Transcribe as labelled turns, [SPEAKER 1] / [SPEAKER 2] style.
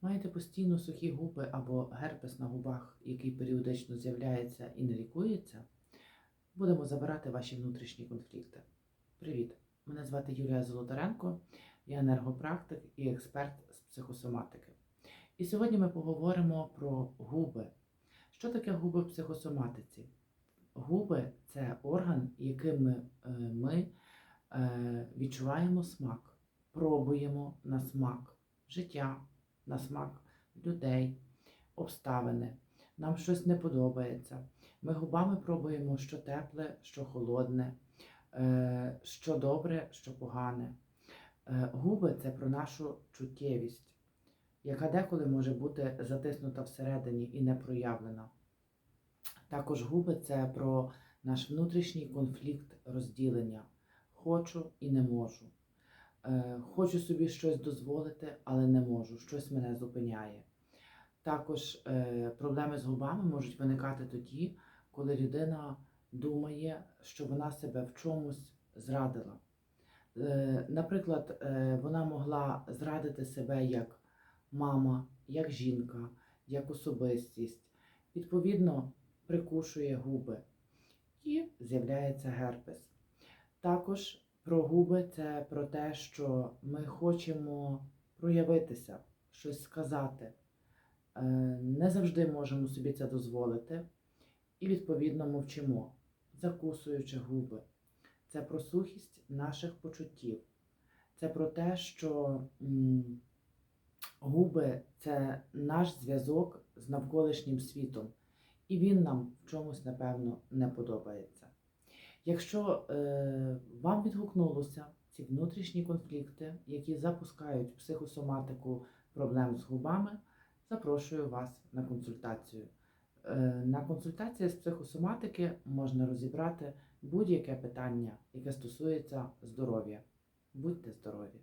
[SPEAKER 1] Маєте постійно сухі губи або герпес на губах, який періодично з'являється і не лікується? Будемо забирати ваші внутрішні конфлікти. Привіт! Мене звати Юлія Золотаренко, я енергопрактик і експерт з психосоматики. І сьогодні ми поговоримо про губи. Що таке губи в психосоматиці? Губи це орган, яким ми, е, е, відчуваємо смак, пробуємо на смак життя, на смак людей, обставини. Нам щось не подобається. Ми губами пробуємо, що тепле, що холодне, е, що добре, що погане. Е, Губи це про нашу чуттєвість, яка деколи може бути затиснута всередині і не проявлена. Також губи це про наш внутрішній конфлікт розділення. Хочу і не можу. Е, Хочу собі щось дозволити, але не можу. Щось мене зупиняє. Також е, проблеми з губами можуть виникати тоді, коли людина думає, що вона себе в чомусь зрадила. Е, Наприклад, вона могла зрадити себе як мама, як жінка, як особистість. Відповідно, прикушує губи і з'являється герпес. Також про губи це про те, що ми хочемо проявитися, щось сказати. Е, Не завжди можемо собі це дозволити і, відповідно, мовчимо, закусуючи губи. Це про сухість наших почуттів. Це про те, що губи це наш зв'язок з навколишнім світом, і він нам в чомусь, напевно, не подобається. Якщо е, вам відгукнулося ці внутрішні конфлікти, які запускають психосоматику проблем з губами, запрошую вас на консультацію. Е, на консультації з психосоматики можна розібрати будь-яке питання, яке стосується здоров'я. Будьте здорові!